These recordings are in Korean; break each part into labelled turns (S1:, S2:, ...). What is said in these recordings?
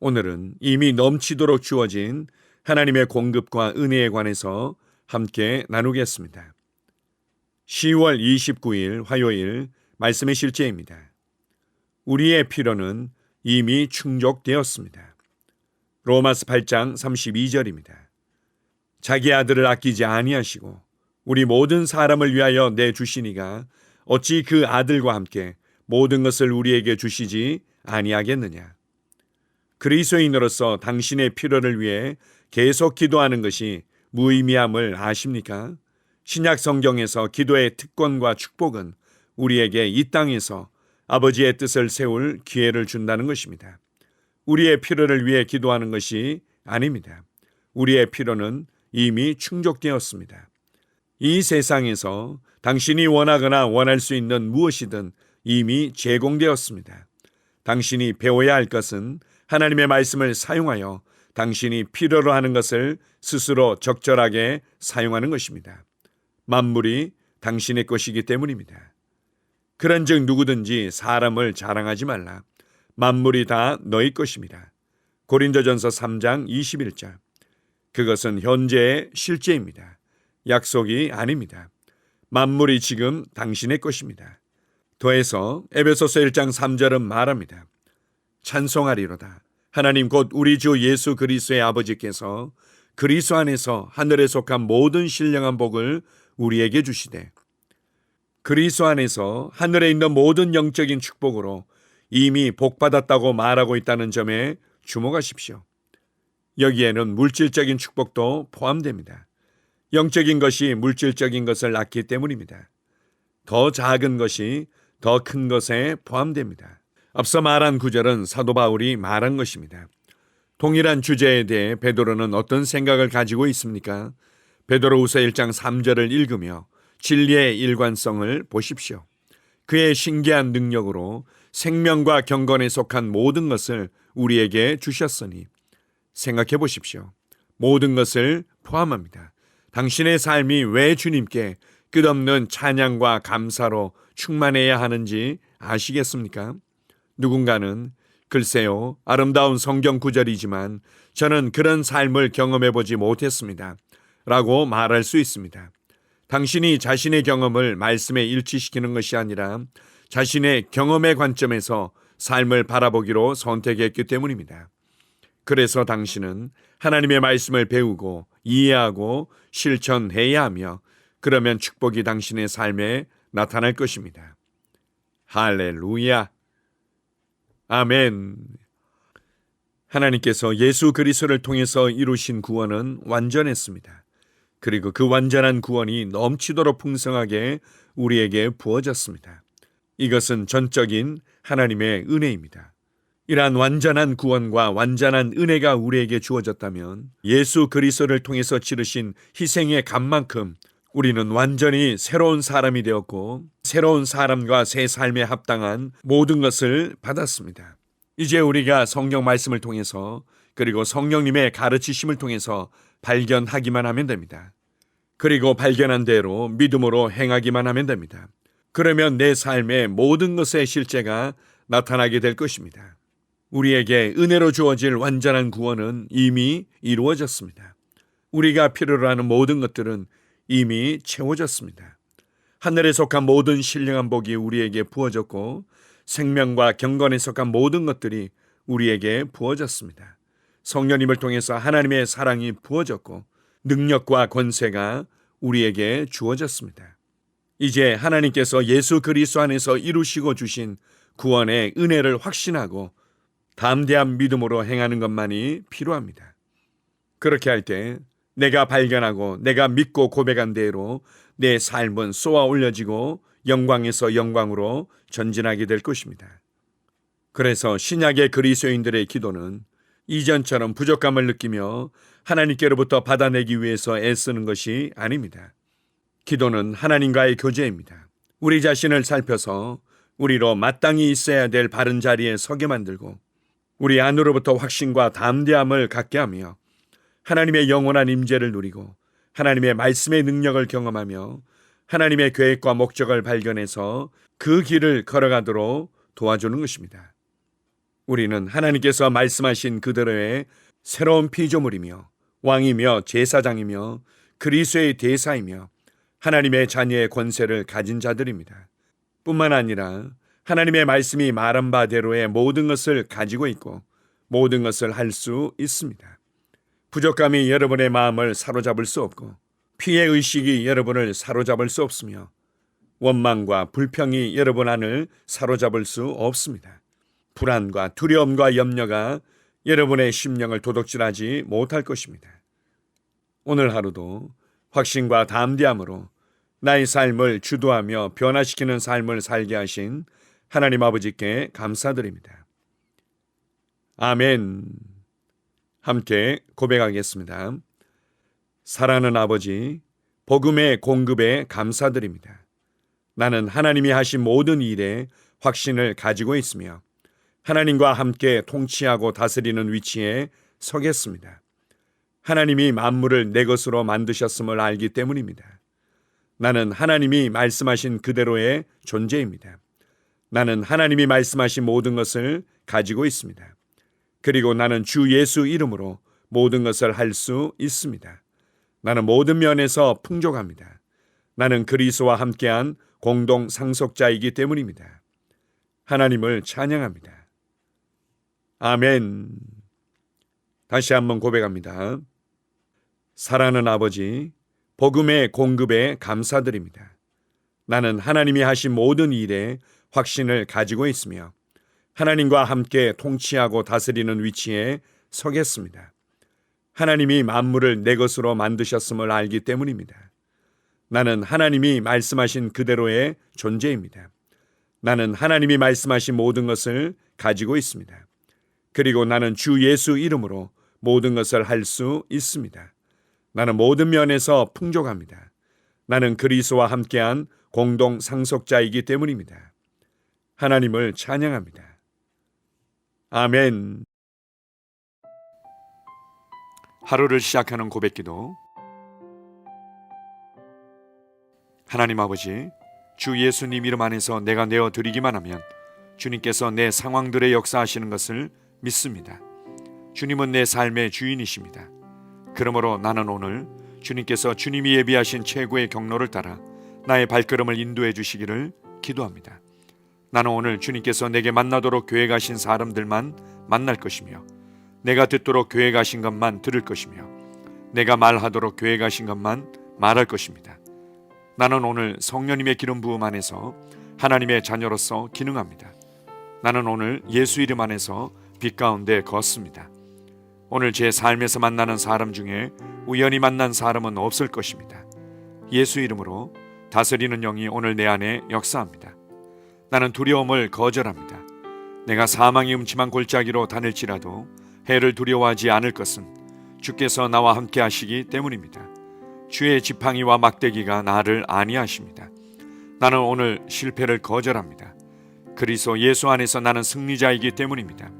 S1: 오늘은 이미 넘치도록 주어진 하나님의 공급과 은혜에 관해서 함께 나누겠습니다. 10월 29일 화요일 말씀의 실제입니다. 우리의 필요는 이미 충족되었습니다. 로마스 8장 32절입니다. 자기 아들을 아끼지 아니하시고 우리 모든 사람을 위하여 내 주시니가 어찌 그 아들과 함께 모든 것을 우리에게 주시지 아니하겠느냐. 그리스도인으로서 당신의 필요를 위해 계속 기도하는 것이 무의미함을 아십니까? 신약 성경에서 기도의 특권과 축복은 우리에게 이 땅에서 아버지의 뜻을 세울 기회를 준다는 것입니다. 우리의 필요를 위해 기도하는 것이 아닙니다. 우리의 필요는 이미 충족되었습니다. 이 세상에서 당신이 원하거나 원할 수 있는 무엇이든 이미 제공되었습니다. 당신이 배워야 할 것은 하나님의 말씀을 사용하여 당신이 필요로 하는 것을 스스로 적절하게 사용하는 것입니다. 만물이 당신의 것이기 때문입니다. 그런즉 누구든지 사람을 자랑하지 말라. 만물이 다 너희 것입니다. 고린도전서 3장 21절. 그것은 현재의 실제입니다. 약속이 아닙니다. 만물이 지금 당신의 것입니다. 더해서 에베소서 1장 3절은 말합니다. 찬송하리로다. 하나님 곧 우리 주 예수 그리스도의 아버지께서 그리스도 안에서 하늘에 속한 모든 신령한 복을 우리에게 주시되 그리스도 안에서 하늘에 있는 모든 영적인 축복으로 이미 복 받았다고 말하고 있다는 점에 주목하십시오. 여기에는 물질적인 축복도 포함됩니다. 영적인 것이 물질적인 것을 낳기 때문입니다. 더 작은 것이 더 큰 것에 포함됩니다. 앞서 말한 구절은 사도 바울이 말한 것입니다. 동일한 주제에 대해 베드로는 어떤 생각을 가지고 있습니까? 베드로후서 1장 3절을 읽으며 진리의 일관성을 보십시오. 그의 신기한 능력으로 생명과 경건에 속한 모든 것을 우리에게 주셨으니 생각해 보십시오. 모든 것을 포함합니다. 당신의 삶이 왜 주님께 끝없는 찬양과 감사로 충만해야 하는지 아시겠습니까? 누군가는 글쎄요, 아름다운 성경 구절이지만 저는 그런 삶을 경험해 보지 못했습니다. 라고 말할 수 있습니다. 당신이 자신의 경험을 말씀에 일치시키는 것이 아니라 자신의 경험의 관점에서 삶을 바라보기로 선택했기 때문입니다. 그래서 당신은 하나님의 말씀을 배우고 이해하고 실천해야 하며 그러면 축복이 당신의 삶에 나타날 것입니다. 할렐루야. 아멘. 하나님께서 예수 그리스도를 통해서 이루신 구원은 완전했습니다. 그리고 그 완전한 구원이 넘치도록 풍성하게 우리에게 부어졌습니다. 이것은 전적인 하나님의 은혜입니다. 이러한 완전한 구원과 완전한 은혜가 우리에게 주어졌다면 예수 그리스도를 통해서 치르신 희생의 값만큼 우리는 완전히 새로운 사람이 되었고 새로운 사람과 새 삶에 합당한 모든 것을 받았습니다. 이제 우리가 성경 말씀을 통해서 그리고 성령님의 가르치심을 통해서 발견하기만 하면 됩니다. 그리고 발견한 대로 믿음으로 행하기만 하면 됩니다. 그러면 내 삶의 모든 것의 실제가 나타나게 될 것입니다. 우리에게 은혜로 주어질 완전한 구원은 이미 이루어졌습니다. 우리가 필요로 하는 모든 것들은 이미 채워졌습니다. 하늘에 속한 모든 신령한 복이 우리에게 부어졌고 생명과 경건에 속한 모든 것들이 우리에게 부어졌습니다. 성령님을 통해서 하나님의 사랑이 부어졌고 능력과 권세가 우리에게 주어졌습니다. 이제 하나님께서 예수 그리스도 안에서 이루시고 주신 구원의 은혜를 확신하고 담대한 믿음으로 행하는 것만이 필요합니다. 그렇게 할 때 내가 발견하고 내가 믿고 고백한 대로 내 삶은 쏘아 올려지고 영광에서 영광으로 전진하게 될 것입니다. 그래서 신약의 그리스도인들의 기도는 이전처럼 부족함을 느끼며 하나님께로부터 받아내기 위해서 애쓰는 것이 아닙니다. 기도는 하나님과의 교제입니다. 우리 자신을 살펴서 우리로 마땅히 있어야 될 바른 자리에 서게 만들고 우리 안으로부터 확신과 담대함을 갖게 하며 하나님의 영원한 임재를 누리고 하나님의 말씀의 능력을 경험하며 하나님의 계획과 목적을 발견해서 그 길을 걸어가도록 도와주는 것입니다. 우리는 하나님께서 말씀하신 그대로의 새로운 피조물이며 왕이며 제사장이며 그리스도의 대사이며 하나님의 자녀의 권세를 가진 자들입니다. 뿐만 아니라 하나님의 말씀이 말한 바대로의 모든 것을 가지고 있고 모든 것을 할 수 있습니다. 부족함이 여러분의 마음을 사로잡을 수 없고 피해 의식이 여러분을 사로잡을 수 없으며 원망과 불평이 여러분 안을 사로잡을 수 없습니다. 불안과 두려움과 염려가 여러분의 심령을 도둑질하지 못할 것입니다. 오늘 하루도 확신과 담대함으로 나의 삶을 주도하며 변화시키는 삶을 살게 하신 하나님 아버지께 감사드립니다. 아멘. 함께 고백하겠습니다. 사랑하는 아버지, 복음의 공급에 감사드립니다. 나는 하나님이 하신 모든 일에 확신을 가지고 있으며 하나님과 함께 통치하고 다스리는 위치에 서겠습니다. 하나님이 만물을 내 것으로 만드셨음을 알기 때문입니다. 나는 하나님이 말씀하신 그대로의 존재입니다. 나는 하나님이 말씀하신 모든 것을 가지고 있습니다. 그리고 나는 주 예수 이름으로 모든 것을 할 수 있습니다. 나는 모든 면에서 풍족합니다. 나는 그리스와 함께한 공동 상속자이기 때문입니다. 하나님을 찬양합니다. 아멘. 다시 한번 고백합니다. 사랑하는 아버지, 복음의 공급에 감사드립니다. 나는 하나님이 하신 모든 일에 확신을 가지고 있으며 하나님과 함께 통치하고 다스리는 위치에 서겠습니다. 하나님이 만물을 내 것으로 만드셨음을 알기 때문입니다. 나는 하나님이 말씀하신 그대로의 존재입니다. 나는 하나님이 말씀하신 모든 것을 가지고 있습니다. 그리고 나는 주 예수 이름으로 모든 것을 할 수 있습니다. 나는 모든 면에서 풍족합니다. 나는 그리스와 함께한 공동 상속자이기 때문입니다. 하나님을 찬양합니다. 아멘. 하루를 시작하는 고백기도 하나님 아버지, 주 예수님 이름 안에서 내가 내어 드리기만 하면 주님께서 내 상황들의 역사하시는 것을 믿습니다. 주님은 내 삶의 주인이십니다. 그러므로 나는 오늘 주님께서 주님이 예비하신 최고의 경로를 따라 나의 발걸음을 인도해 주시기를 기도합니다. 나는 오늘 주님께서 내게 만나도록 교회 가신 사람들만 만날 것이며 내가 듣도록 교회 가신 것만 들을 것이며 내가 말하도록 교회 가신 것만 말할 것입니다. 나는 오늘 성령님의 기름 부음 안에서 하나님의 자녀로서 기능합니다. 나는 오늘 예수 이름 안에서 빛 가운데 걷습니다. 오늘 제 삶에서 만나는 사람 중에 우연히 만난 사람은 없을 것입니다. 예수 이름으로 다스리는 영이 오늘 내 안에 역사합니다. 나는 두려움을 거절합니다. 내가 사망의 음침한 골짜기로 다닐지라도 해를 두려워하지 않을 것은 주께서 나와 함께 하시기 때문입니다. 주의 지팡이와 막대기가 나를 안위하십니다. 나는 오늘 실패를 거절합니다. 그리스도 예수 안에서 나는 승리자이기 때문입니다.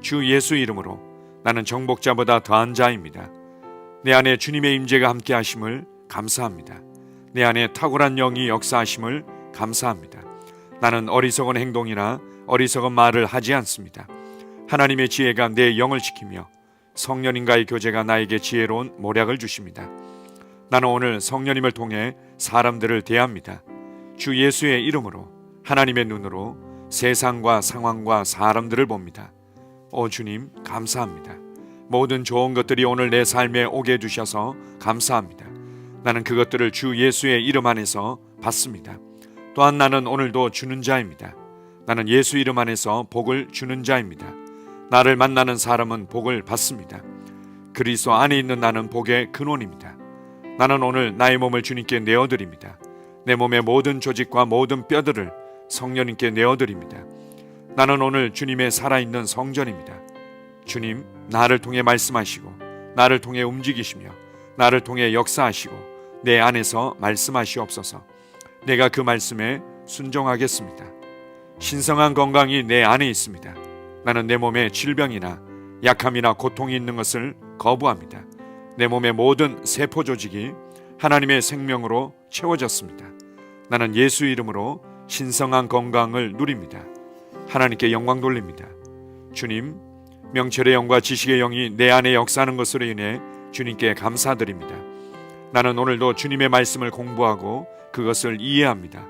S1: 주 예수 이름으로 나는 정복자보다 더한 자입니다. 내 안에 주님의 임재가 함께 하심을 감사합니다. 내 안에 탁월한 영이 역사하심을 감사합니다. 나는 어리석은 행동이나 어리석은 말을 하지 않습니다. 하나님의 지혜가 내 영을 지키며 성령님과의 교제가 나에게 지혜로운 모략을 주십니다. 나는 오늘 성령님을 통해 사람들을 대합니다. 주 예수의 이름으로 하나님의 눈으로 세상과 상황과 사람들을 봅니다. 오 주님 감사합니다. 모든 좋은 것들이 오늘 내 삶에 오게 해주셔서 감사합니다. 나는 그것들을 주 예수의 이름 안에서 받습니다. 또한 나는 오늘도 주는 자입니다. 나는 예수 이름 안에서 복을 주는 자입니다. 나를 만나는 사람은 복을 받습니다. 그리스도 안에 있는 나는 복의 근원입니다. 나는 오늘 나의 몸을 주님께 내어 드립니다. 내 몸의 모든 조직과 모든 뼈들을 성령님께 내어 드립니다. 나는 오늘 주님의 살아있는 성전입니다. 주님, 나를 통해 말씀하시고, 나를 통해 움직이시며, 나를 통해 역사하시고, 내 안에서 말씀하시옵소서. 내가 그 말씀에 순종하겠습니다. 신성한 건강이 내 안에 있습니다. 나는 내 몸에 질병이나 약함이나 고통이 있는 것을 거부합니다. 내 몸의 모든 세포 조직이 하나님의 생명으로 채워졌습니다. 나는 예수 이름으로 신성한 건강을 누립니다. 하나님께 영광 돌립니다. 주님, 명철의 영과 지식의 영이 내 안에 역사하는 것으로 인해 주님께 감사드립니다. 나는 오늘도 주님의 말씀을 공부하고 그것을 이해합니다.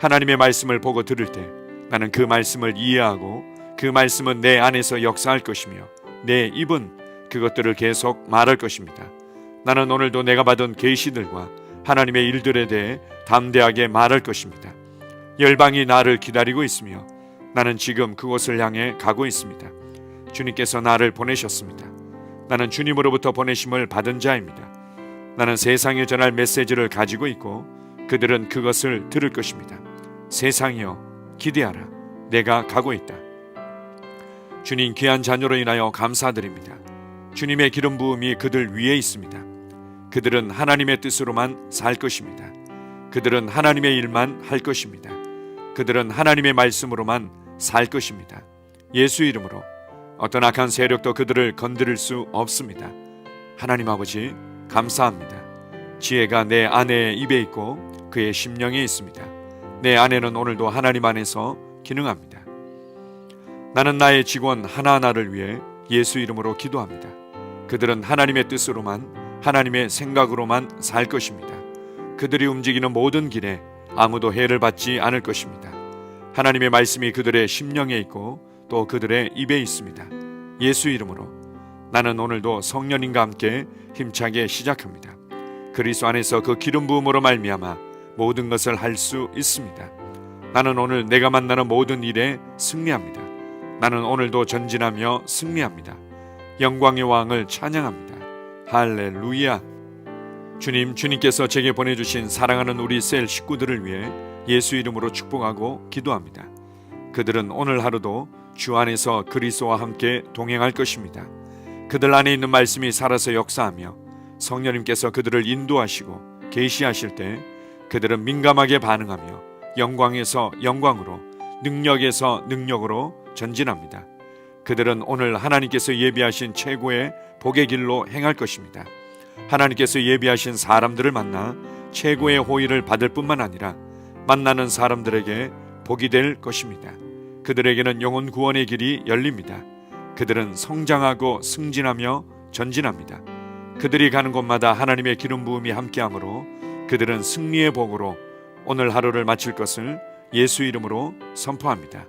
S1: 하나님의 말씀을 보고 들을 때 나는 그 말씀을 이해하고 그 말씀은 내 안에서 역사할 것이며 내 입은 그것들을 계속 말할 것입니다. 나는 오늘도 내가 받은 계시들과 하나님의 일들에 대해 담대하게 말할 것입니다. 열방이 나를 기다리고 있으며 나는 지금 그곳을 향해 가고 있습니다. 주님께서 나를 보내셨습니다. 나는 주님으로부터 보내심을 받은 자입니다. 나는 세상에 전할 메시지를 가지고 있고 그들은 그것을 들을 것입니다. 세상이여 기대하라. 내가 가고 있다. 주님 귀한 자녀로 인하여 감사드립니다. 주님의 기름 부음이 그들 위에 있습니다. 그들은 하나님의 뜻으로만 살 것입니다. 그들은 하나님의 일만 할 것입니다. 그들은 하나님의 말씀으로만 살 것입니다. 예수 이름으로 어떤 악한 세력도 그들을 건드릴 수 없습니다. 하나님 아버지 감사합니다. 지혜가 내 아내의 입에 있고 그의 심령에 있습니다. 내 아내는 오늘도 하나님 안에서 기능합니다. 나는 나의 직원 하나하나를 위해 예수 이름으로 기도합니다. 그들은 하나님의 뜻으로만 하나님의 생각으로만 살 것입니다. 그들이 움직이는 모든 길에 아무도 해를 받지 않을 것입니다. 하나님의 말씀이 그들의 심령에 있고 또 그들의 입에 있습니다. 예수 이름으로 나는 오늘도 성령님과 함께 힘차게 시작합니다. 그리스도 안에서 그 기름 부음으로 말미암아 모든 것을 할 수 있습니다. 나는 오늘 내가 만나는 모든 일에 승리합니다. 나는 오늘도 전진하며 승리합니다. 영광의 왕을 찬양합니다. 할렐루야. 주님, 주님께서 제게 보내주신 사랑하는 우리 셀 식구들을 위해 예수 이름으로 축복하고 기도합니다. 그들은 오늘 하루도 주 안에서 그리스도와 함께 동행할 것입니다. 그들 안에 있는 말씀이 살아서 역사하며 성령님께서 그들을 인도하시고 계시하실 때 그들은 민감하게 반응하며 영광에서 영광으로 능력에서 능력으로 전진합니다. 그들은 오늘 하나님께서 예비하신 최고의 복의 길로 행할 것입니다. 하나님께서 예비하신 사람들을 만나 최고의 호의를 받을 뿐만 아니라 만나는 사람들에게 복이 될 것입니다. 그들에게는 영혼 구원의 길이 열립니다. 그들은 성장하고 승진하며 전진합니다. 그들이 가는 곳마다 하나님의 기름 부음이 함께하므로 그들은 승리의 복으로 오늘 하루를 마칠 것을 예수 이름으로 선포합니다.